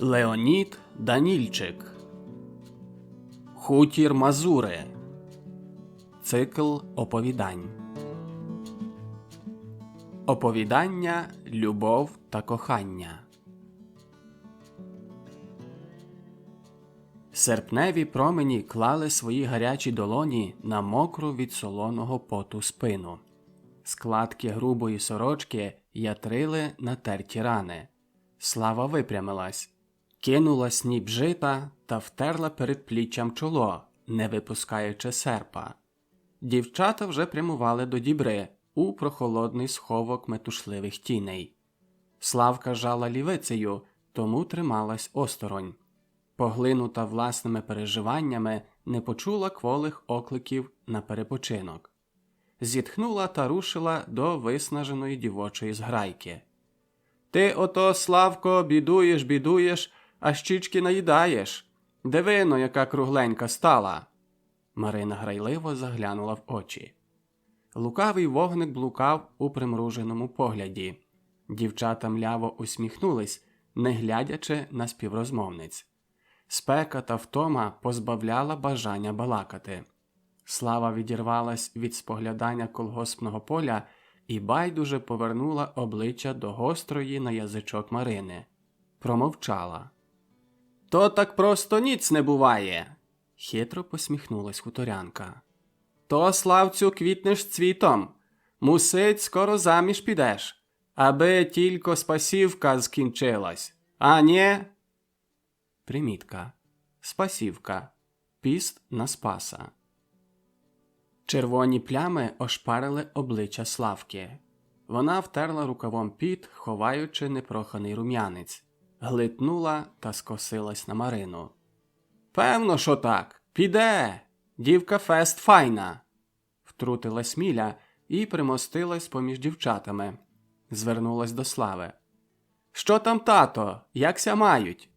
Леонід Данільчик. Хутір Мазури Цикл оповідань. Оповідання Любов та кохання Серпневі промені клали свої гарячі долоні на мокру від солоного поту спину. Складки грубої сорочки ятрили натерті рани. Слава випрямилась, кинула сніп жита та втерла перед пліччям чоло, не випускаючи серпа. Дівчата вже прямували до дібри у прохолодний сховок метушливих тіней. Славка жала лівицею, тому трималась осторонь. Поглинута власними переживаннями, не почула кволих окликів на перепочинок. Зітхнула та рушила до виснаженої дівочої зграйки. Ти ото, Славко, бідуєш, бідуєш, а щічки наїдаєш. Дивино, яка кругленька стала. Марина грайливо заглянула в очі. Лукавий вогник блукав у примруженому погляді. Дівчата мляво усміхнулись, не глядячи на співрозмовниць. Спека та втома позбавляла бажання балакати. Слава відірвалась від споглядання колгоспного поля і байдуже повернула обличчя до гострої на язичок Марини. Промовчала. То так просто ніц не буває. хитро посміхнулась хуторянка. То, Славцю, квітнеш цвітом. Мусить, скоро заміж підеш, аби тільки спасівка скінчилась. А нє? Примітка. Спасівка. Піст на спаса. Червоні плями ошпарили обличчя Славки. Вона втерла рукавом піт, ховаючи непроханий рум'янець, глитнула та скосилась на Марину. Певно, що так. Піде. Дівка фест файна. Втрутилась Міля і примостилась поміж дівчатами. Звернулась до Слави. Що там, тато? Якся мають?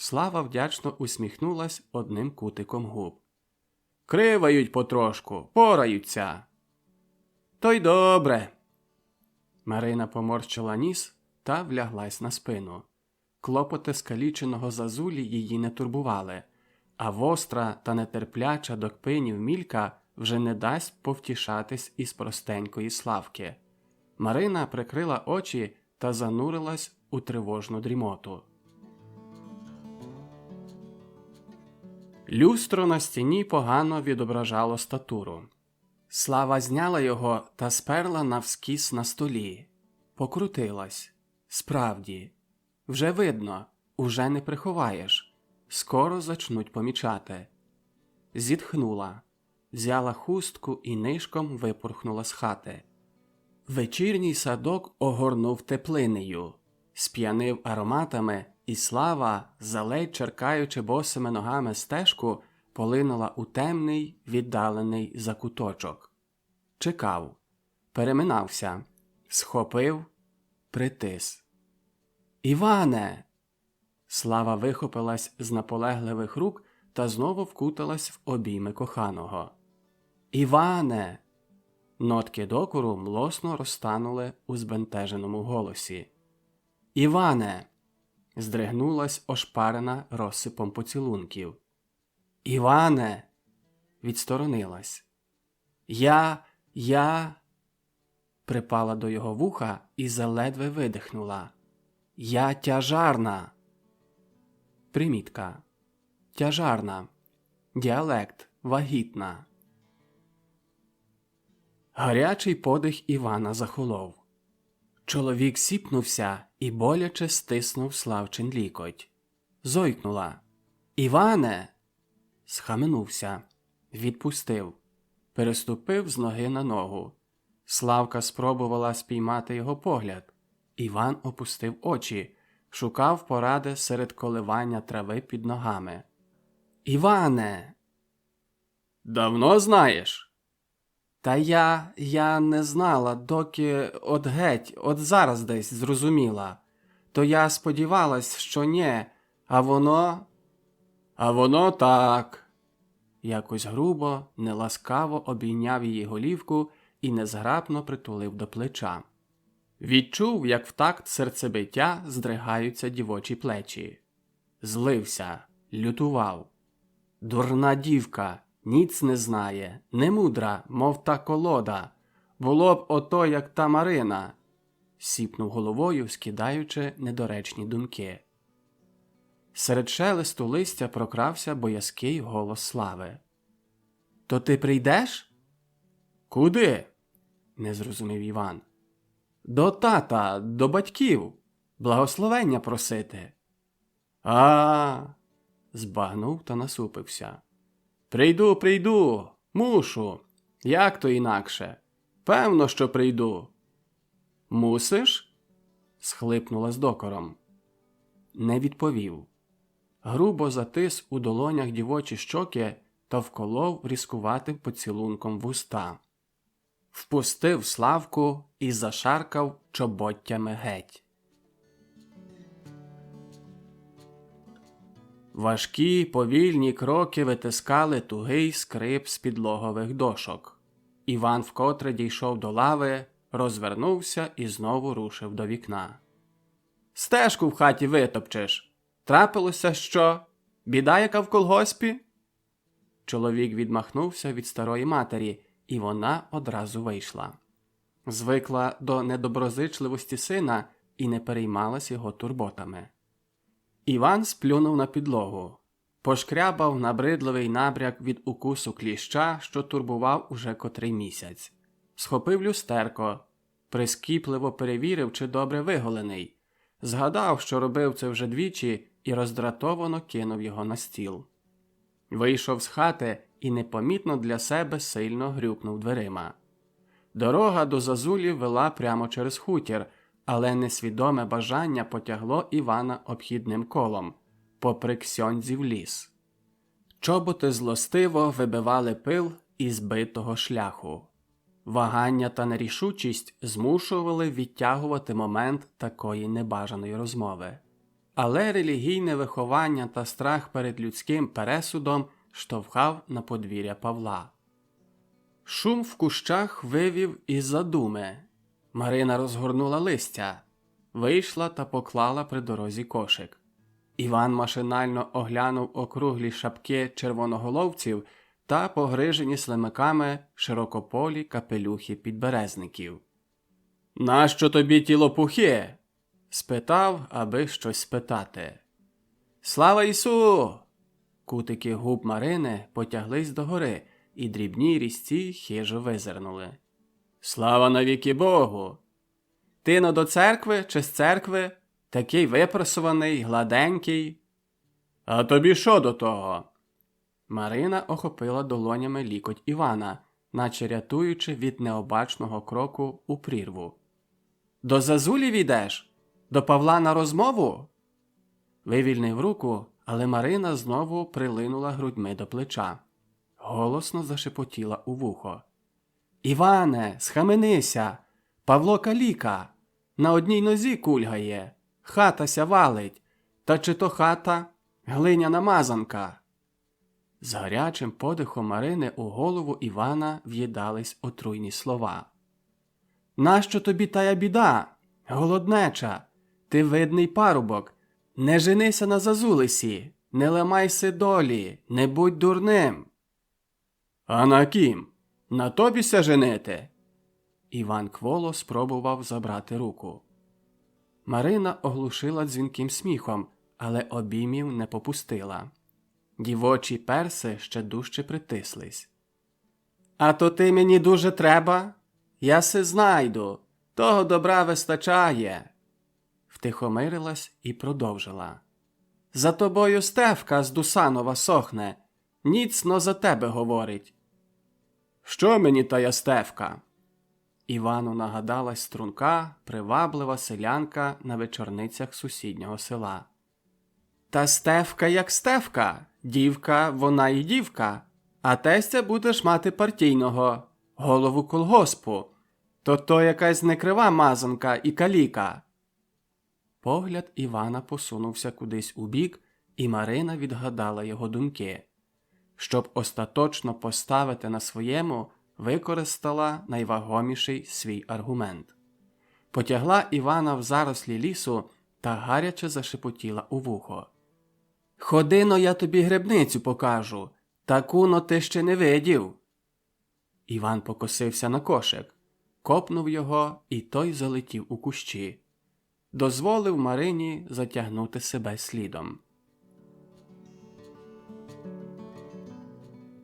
Слава вдячно усміхнулась одним кутиком губ. Кривають потрошку, пораються. То й добре. Марина поморщила ніс та вляглась на спину. Клопоти скаліченого зазулі її не турбували, а востра та нетерпляча до кпинів мілька вже не дасть повтішатись із простенької славки. Марина прикрила очі та занурилась у тривожну дрімоту. Люстро на стіні погано відображало статуру. Слава зняла його та сперла навскіс на столі. Покрутилась. Справді, вже видно, уже не приховаєш. Скоро зачнуть помічати. Зітхнула, взяла хустку і нишком випорхнула з хати. Вечірній садок огорнув теплинею, сп'янив ароматами, і слава, заледь черкаючи босими ногами стежку, полинула у темний, віддалений закуточок. Чекав, переминався, схопив, притис. Іване. Слава вихопилась з наполегливих рук та знову вкуталась в обійми коханого. Іване. Нотки докору млосно розтанули у збентеженому голосі. Іване. Здригнулась ошпарена розсипом поцілунків. Іване. відсторонилась. Я, я. припала до його вуха і заледве видихнула. Я тяжарна. Примітка. Тяжарна. Діалект вагітна. Гарячий подих Івана захолов. Чоловік сіпнувся і боляче стиснув Славчин лікоть. Зойкнула. Іване. Схаменувся, відпустив, переступив з ноги на ногу. Славка спробувала спіймати його погляд. Іван опустив очі, шукав поради серед коливання трави під ногами. Іване. Давно знаєш? Та я я не знала, доки от геть, от зараз десь зрозуміла. То я сподівалась, що ні, А воно. А воно так. Якось грубо, неласкаво обійняв її голівку і незграбно притулив до плеча. Відчув, як в такт серцебиття здригаються дівочі плечі. Злився, лютував. Дурна дівка, ніц не знає, немудра, мов та колода. Було б ото, як та Марина, сіпнув головою, скидаючи недоречні думки. Серед шелесту листя прокрався боязкий голос слави. То ти прийдеш? Куди? не зрозумів Іван. До тата, до батьків, благословення просити. А, збагнув та насупився. Прийду, прийду, мушу. Як то інакше? Певно, що прийду. Мусиш? схлипнула з докором. Не відповів. Грубо затис у долонях дівочі щоки та вколов різкуватим поцілунком вуста. Впустив Славку і зашаркав чоботтями геть. Важкі повільні кроки витискали тугий скрип з підлогових дошок. Іван вкотре дійшов до лави, розвернувся і знову рушив до вікна. Стежку в хаті витопчеш. Трапилося що? Біда, яка в колгоспі? Чоловік відмахнувся від старої матері, і вона одразу вийшла. Звикла до недоброзичливості сина і не переймалась його турботами. Іван сплюнув на підлогу, пошкрябав набридливий набряк від укусу кліща, що турбував уже котрий місяць, схопив люстерко, прискіпливо перевірив, чи добре виголений, згадав, що робив це вже двічі, і роздратовано кинув його на стіл. Вийшов з хати і непомітно для себе сильно грюкнув дверима. Дорога до зазулі вела прямо через хутір, але несвідоме бажання потягло Івана обхідним колом, попри ксьонзів ліс. Чоботи злостиво вибивали пил із битого шляху. Вагання та нерішучість змушували відтягувати момент такої небажаної розмови. Але релігійне виховання та страх перед людським пересудом штовхав на подвір'я Павла. Шум в кущах вивів із задуми. Марина розгорнула листя, вийшла та поклала при дорозі кошик. Іван машинально оглянув округлі шапки червоноголовців та погрижені слимаками широкополі капелюхи підберезників. Нащо тобі ті лопухи? спитав, аби щось спитати. Слава Ісу! Кутики губ Марини потяглись догори, і дрібні різці хижо визирнули. Слава навіки Богу! Ти но до церкви чи з церкви? Такий випросуваний, гладенький. А тобі що до того? Марина охопила долонями лікоть Івана, наче рятуючи від необачного кроку у прірву. До зазулі війдеш? До Павла на розмову? Вивільнив руку, але Марина знову прилинула грудьми до плеча. Голосно зашепотіла у вухо. Іване, схаменися, Павло каліка, на одній нозі кульгає, хатася валить, та чи то хата глиняна мазанка. З гарячим подихом Марини у голову Івана в'їдались отруйні слова. Нащо тобі тая біда? Голоднеча, ти видний парубок, не женися на зазулисі, не ламайся долі, не будь дурним. А на кім? На тобі ся? Іван Кволо спробував забрати руку. Марина оглушила дзвінким сміхом, але обіймів не попустила. Дівочі перси ще дужче притислись. А то ти мені дуже треба? Я се знайду, того добра вистачає. Втихомирилась і продовжила. За тобою Стевка з Дусанова сохне, ніцно за тебе говорить. Що мені тая Стевка? Івану нагадалась струнка, приваблива селянка на вечорницях сусіднього села. Та Стевка як Стевка, дівка, вона й дівка, а тестя будеш мати партійного, голову колгоспу. То то якась некрива мазанка і каліка. Погляд Івана посунувся кудись у бік, і Марина відгадала його думки. Щоб остаточно поставити на своєму, використала найвагоміший свій аргумент. Потягла Івана в зарослі лісу та гаряче зашепотіла у вухо. Ходино, я тобі грибницю покажу, таку но ти ще не видів. Іван покосився на кошик, копнув його, і той залетів у кущі. Дозволив Марині затягнути себе слідом.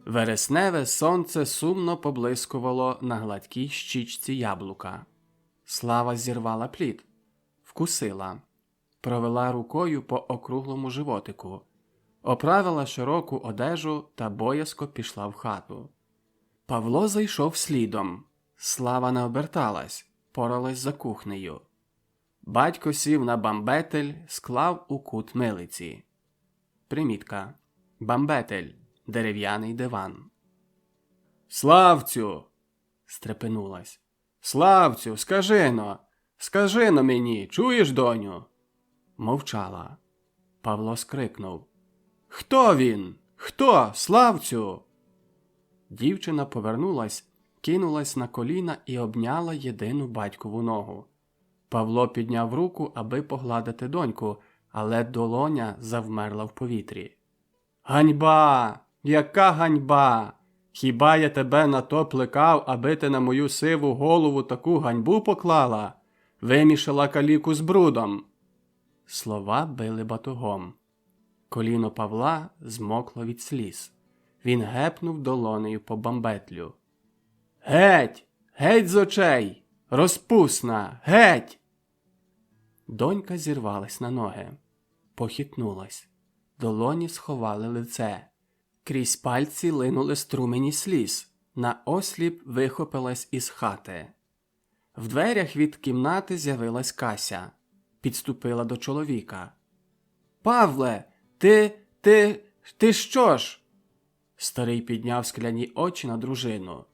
Вересневе сонце сумно поблискувало на гладкій щічці яблука. Слава зірвала плід, вкусила, провела рукою по округлому животику, оправила широку одежу та боязко пішла в хату. Павло зайшов слідом. Слава не оберталась, поралась за кухнею. Батько сів на бамбетель, склав у кут милиці. Примітка. Бамбетель. Дерев'яний диван. Славцю. стрепенулась. Славцю, скажи но, скажи но мені, чуєш, доню? Мовчала. Павло скрикнув. Хто він? Хто? Славцю? Дівчина повернулась, кинулась на коліна і обняла єдину батькову ногу. Павло підняв руку, аби погладити доньку, але долоня завмерла в повітрі. Ганьба! Яка ганьба! Хіба я тебе на то плекав, аби ти на мою сиву голову таку ганьбу поклала? Вимішала каліку з брудом. Слова били батогом. Коліно Павла змокло від сліз. Він гепнув долонею по бамбетлю. Геть! Геть з очей! Розпусна! Геть! Донька зірвалась на ноги, похитнулась. Долоні сховали лице. Крізь пальці линули струмені сліз. На осліп вихопилась із хати. В дверях від кімнати з'явилась Кася. Підступила до чоловіка. Павле, ти, ти, ти що ж? Старий підняв скляні очі на дружину.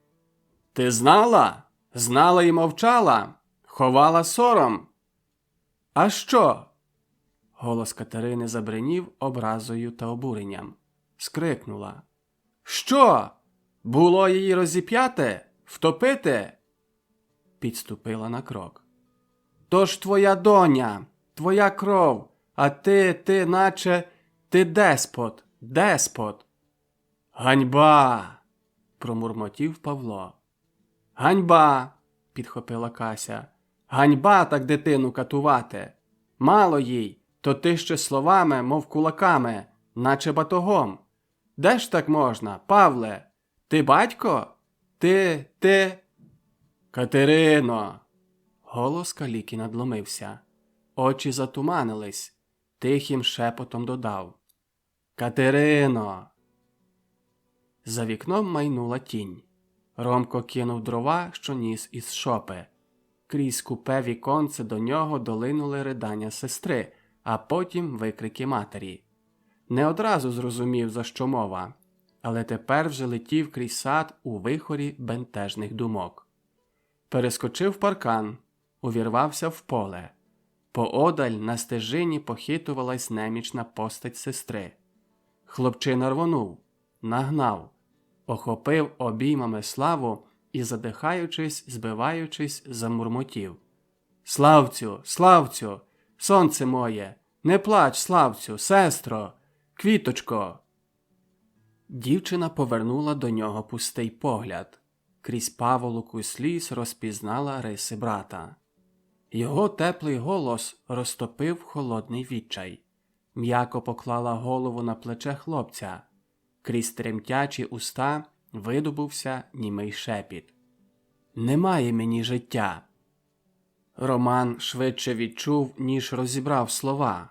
Ти знала? Знала і мовчала? Ховала сором? А що? Голос Катерини забринів образою та обуренням. Скрикнула. Що? Було її розіп'яти? Втопити? Підступила на крок. То ж твоя доня, твоя кров, а ти, ти, наче ти деспот, деспот. Ганьба. промурмотів Павло. Ганьба. підхопила Кася. Ганьба так дитину катувати. Мало їй, то ти ще словами, мов кулаками, наче батогом. Де ж так можна, Павле? Ти батько? Ти, ти. Катерино. Голос каліки надломився. Очі затуманились. Тихим шепотом додав. Катерино. За вікном майнула тінь. Ромко кинув дрова, що ніс із шопи. Крізь купе віконце до нього долинули ридання сестри, а потім викрики матері. Не одразу зрозумів, за що мова, але тепер вже летів крізь сад у вихорі бентежних думок. Перескочив паркан, увірвався в поле. Поодаль на стежині похитувалась немічна постать сестри. Хлопчина рвонув, нагнав, охопив обіймами славу і, задихаючись, збиваючись, замурмотів. Славцю, славцю, сонце моє, не плач, славцю, сестро, квіточко. Дівчина повернула до нього пустий погляд. Крізь паволоку сліз розпізнала риси брата. Його теплий голос розтопив холодний відчай. М'яко поклала голову на плече хлопця. Крізь тремтячі уста видобувся німий шепіт. Немає мені життя. Роман швидше відчув, ніж розібрав слова.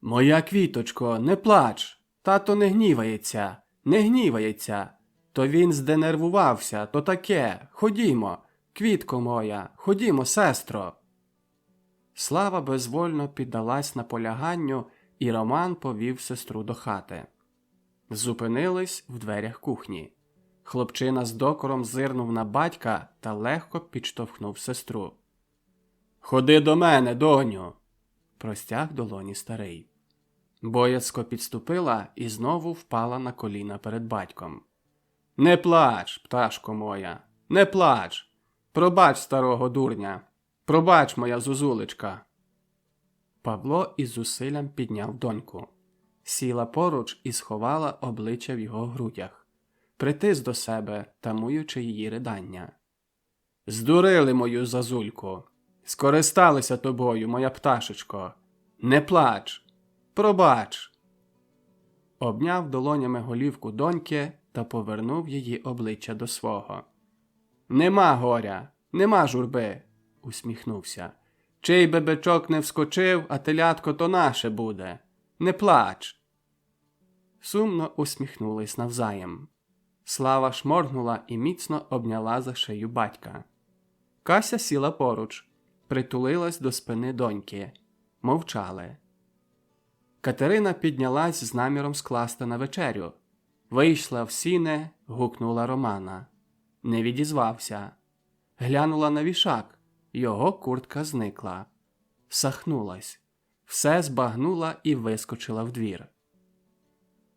Моя квіточко, не плач. Тато не гнівається, не гнівається. То він зденервувався, то таке. Ходімо, квітко моя, ходімо, сестро. Слава безвольно піддалась наполяганню, і Роман повів сестру до хати. Зупинились в дверях кухні. Хлопчина з докором зирнув на батька та легко підштовхнув сестру. Ходи до мене, доню, простяг долоні старий. Боязко підступила і знову впала на коліна перед батьком. Не плач, пташко моя, не плач. Пробач старого дурня, пробач, моя зузулечка. Павло із зусиллям підняв доньку, сіла поруч і сховала обличчя в його грудях, притис до себе, тамуючи її ридання. Здурили мою зазульку, скористалися тобою, моя пташечко. Не плач, пробач. Обняв долонями голівку доньки та повернув її обличчя до свого. Нема горя, нема журби, усміхнувся. Чий би бичок не вскочив, а телятко то наше буде. Не плач. Сумно усміхнулись навзаєм. Слава шморгнула і міцно обняла за шию батька. Кася сіла поруч, притулилась до спини доньки. Мовчали. Катерина піднялась з наміром скласти на вечерю. Вийшла в сіне, гукнула Романа. Не відізвався. Глянула на вішак. Його куртка зникла. Сахнулась. Все збагнула і вискочила в двір.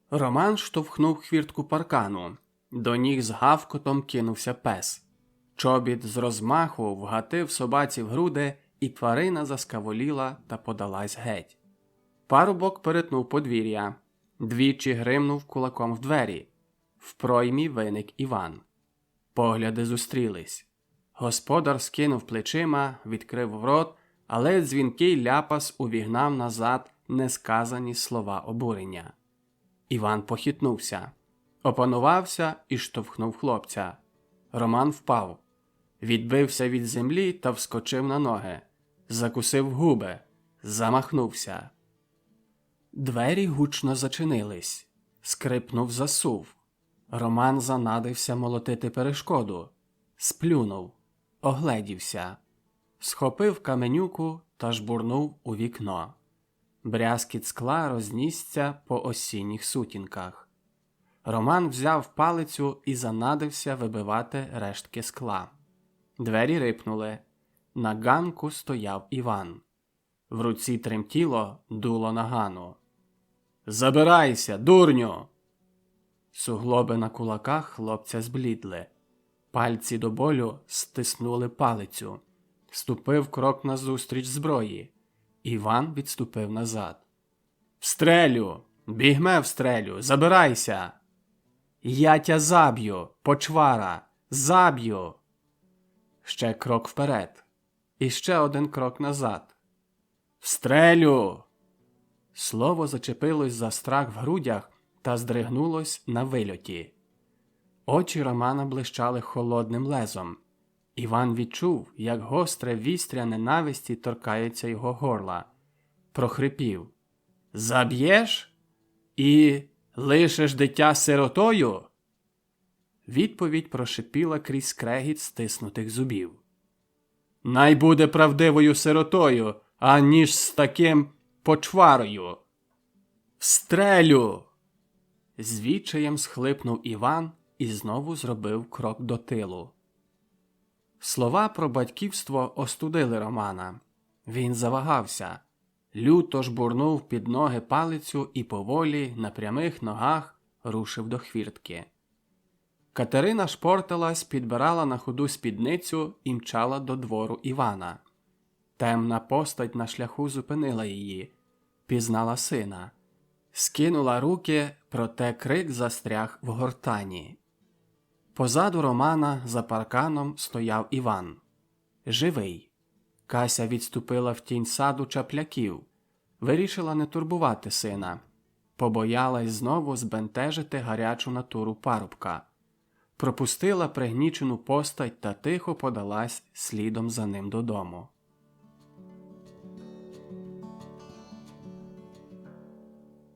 Роман штовхнув хвіртку паркану. До ніг з гавкотом кинувся пес. Чобіт з розмаху вгатив собаці в груди, і тварина заскаволіла та подалась геть. Парубок перетнув подвір'я, двічі гримнув кулаком в двері. В проймі виник Іван. Погляди зустрілись. Господар скинув плечима, відкрив рот, але дзвінкий ляпас увігнав назад несказані слова обурення. Іван похитнувся, опанувався і штовхнув хлопця. Роман впав, відбився від землі та вскочив на ноги, закусив губи, замахнувся. Двері гучно зачинились, скрипнув засув. Роман занадився молотити перешкоду, сплюнув, огледівся, схопив каменюку та жбурнув у вікно. Брязкіт скла рознісся по осінніх сутінках. Роман взяв палицю і занадився вибивати рештки скла. Двері рипнули. На ганку стояв Іван. В руці тремтіло дуло нагану. Забирайся, дурню. Суглоби на кулаках хлопця зблідли. Пальці до болю стиснули палицю. Ступив крок назустріч зброї. Іван відступив назад. Встрелю! Бігме встрелю! Забирайся! Я тя заб'ю, почвара, заб'ю. Ще крок вперед. І ще один крок назад. Встрелю! Слово зачепилось за страх в грудях та здригнулось на вильоті. Очі Романа блищали холодним лезом. Іван відчув, як гостре вістря ненависті торкається його горла. Прохрипів Заб'єш? І лишиш дитя сиротою? Відповідь прошипіла крізь скрегіт стиснутих зубів. Най буде правдивою сиротою, аніж з таким почварою. Встрелю. З відчаєм схлипнув Іван і знову зробив крок до тилу. Слова про батьківство остудили Романа. Він завагався, люто жбурнув під ноги палицю і поволі на прямих ногах рушив до хвіртки. Катерина шпорталась, підбирала на ходу спідницю і мчала до двору Івана. Темна постать на шляху зупинила її, пізнала сина, скинула руки, проте крик застряг в гортані. Позаду Романа за парканом стояв Іван. Живий. Кася відступила в тінь саду чапляків, вирішила не турбувати сина, побоялась знову збентежити гарячу натуру парубка, пропустила пригнічену постать та тихо подалась слідом за ним додому.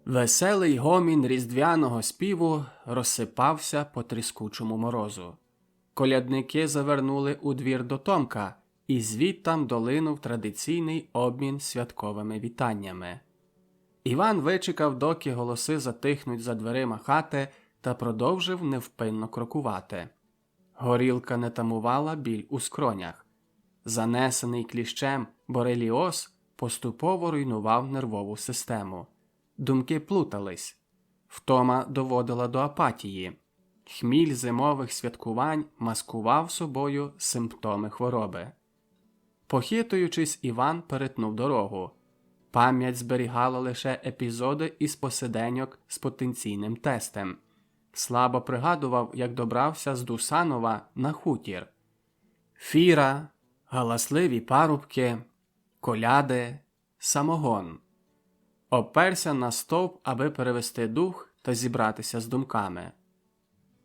Веселий гомін різдвяного співу розсипався по тріскучому морозу. Колядники завернули у двір до Томка, і звідтам долинув традиційний обмін святковими вітаннями. Іван вичекав, доки голоси затихнуть за дверима хати, та продовжив невпинно крокувати. Горілка не тамувала біль у скронях. Занесений кліщем бореліоз поступово руйнував нервову систему. Думки плутались, втома доводила до апатії. Хміль зимових святкувань маскував собою симптоми хвороби. Похитуючись, Іван перетнув дорогу. Пам'ять зберігала лише епізоди із посиденьок з потенційним тестем. Слабо пригадував, як добрався з Дусанова на хутір. Фіра, галасливі парубки, коляди, самогон. Оперся на стовп, аби перевести дух та зібратися з думками.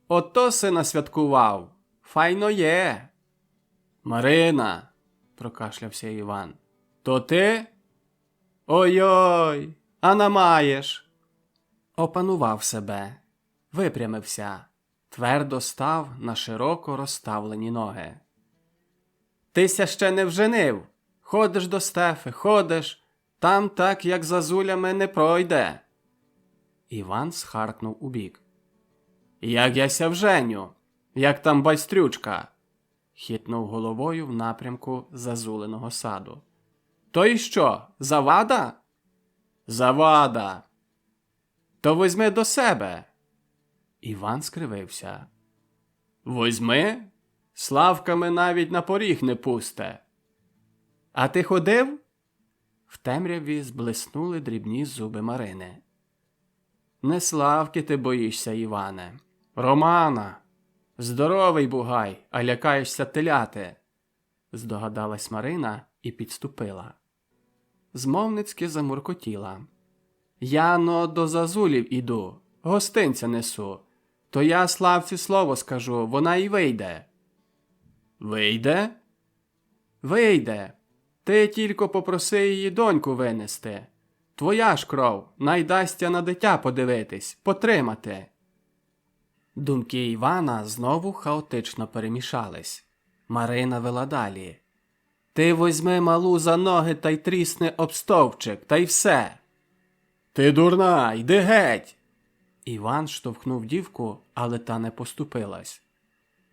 Ото си насвяткував. Файно є. Марина, прокашлявся Іван. То ти? Ой-ой, а намаєш. Опанував себе, випрямився, твердо став на широко розставлені ноги. Тися ще не вженив. Ходиш до стефи, ходиш, там так, як за зулями, не пройде. Іван схаркнув убік. Як яся вженю, як там байстрючка, хитнув головою в напрямку зазуленого саду. То й що, завада? Завада. То возьми до себе. Іван скривився. Возьми? Славками навіть на поріг не пусте. А ти ходив? В темряві зблиснули дрібні зуби Марини. Не славки ти боїшся, Іване. Романа. Здоровий бугай, а лякаєшся теляти, здогадалась Марина і підступила. Змовницьки замуркотіла. Яно до зазулів іду, гостинця несу. То я славці слово скажу, вона й вийде. Вийде? Вийде. Ти тільки попроси її доньку винести. Твоя ж кров, найдасться на дитя подивитись, потримати. Думки Івана знову хаотично перемішались. Марина вела далі. Ти возьми малу за ноги та й трісни об стовпчик, та й все. Ти дурна, йди геть. Іван штовхнув дівку, але та не поступилась.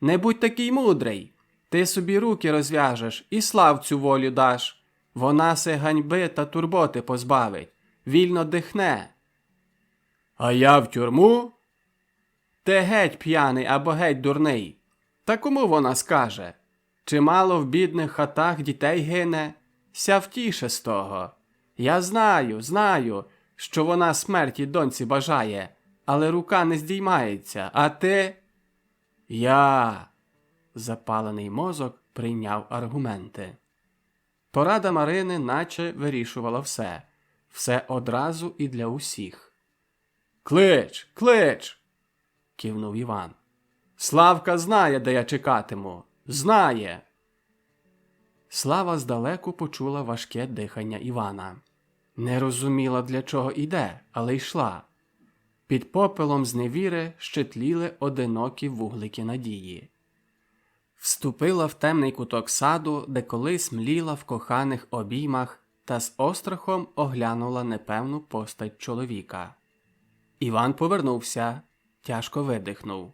Не будь такий мудрий. Ти собі руки розв'яжеш і славцю волю даш. Вона се ганьби та турботи позбавить, вільно дихне. А я в тюрму? Ти геть п'яний або геть дурний. Та кому вона скаже? Чимало в бідних хатах дітей гине, ся втіше з того. Я знаю, знаю, що вона смерті доньці бажає, але рука не здіймається, а ти. Я. Запалений мозок прийняв аргументи. Порада Марини наче вирішувала все, все одразу і для усіх. Клич, клич. Кивнув Іван. Славка знає, де я чекатиму. Знає. Слава здалеку почула важке дихання Івана. Не розуміла, для чого йде, але йшла. Під попелом зневіри щетліли одинокі вуглики надії. Вступила в темний куток саду, де колись мліла в коханих обіймах та з острахом оглянула непевну постать чоловіка. Іван повернувся, тяжко видихнув.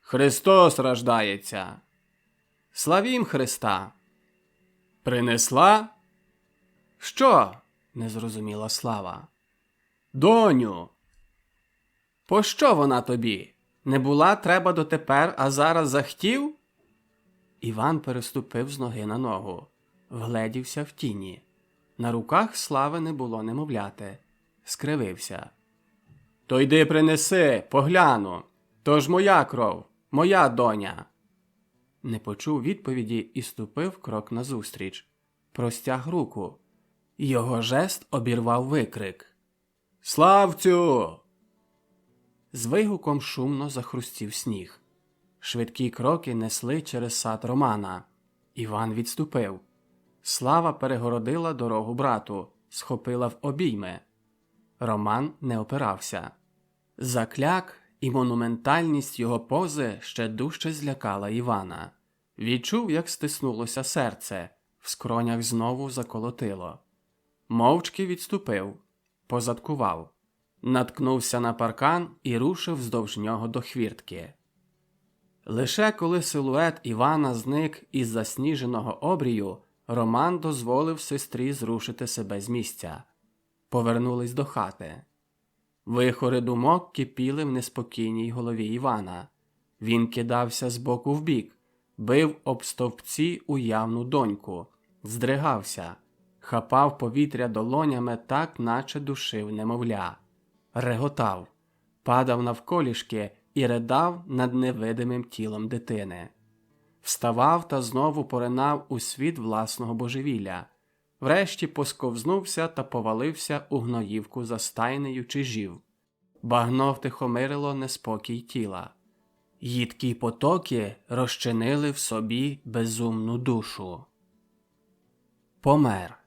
Христос рождається. Славім Христа. Принесла? Що? не зрозуміла слава. Доню. Пощо вона тобі? Не була треба дотепер, а зараз захтів? Іван переступив з ноги на ногу, вгледівся в тіні. На руках слави не було немовляти, скривився. То йди принеси, погляну. То ж моя кров, моя доня. Не почув відповіді і ступив крок назустріч. Простяг руку. Його жест обірвав викрик. Славцю! З вигуком шумно захрустів сніг. Швидкі кроки несли через сад Романа. Іван відступив. Слава перегородила дорогу брату, схопила в обійми. Роман не опирався. Закляк і монументальність його пози ще дужче злякала Івана. Відчув, як стиснулося серце, в скронях знову заколотило. Мовчки відступив, позадкував, наткнувся на паркан і рушив вздовж нього до хвіртки. Лише коли силует Івана зник із засніженого обрію, Роман дозволив сестрі зрушити себе з місця. Повернулись до хати. Вихори думок кипіли в неспокійній голові Івана. Він кидався з боку в бік, бив об стовпці уявну доньку, здригався, хапав повітря долонями так, наче душив немовля, реготав, падав навколішки і ридав над невидимим тілом дитини. Вставав та знову поринав у світ власного божевілля, врешті посковзнувся та повалився у гноївку за стайнею чижів. Багно втихомирило неспокій тіла. Їдкі потоки розчинили в собі безумну душу. Помер.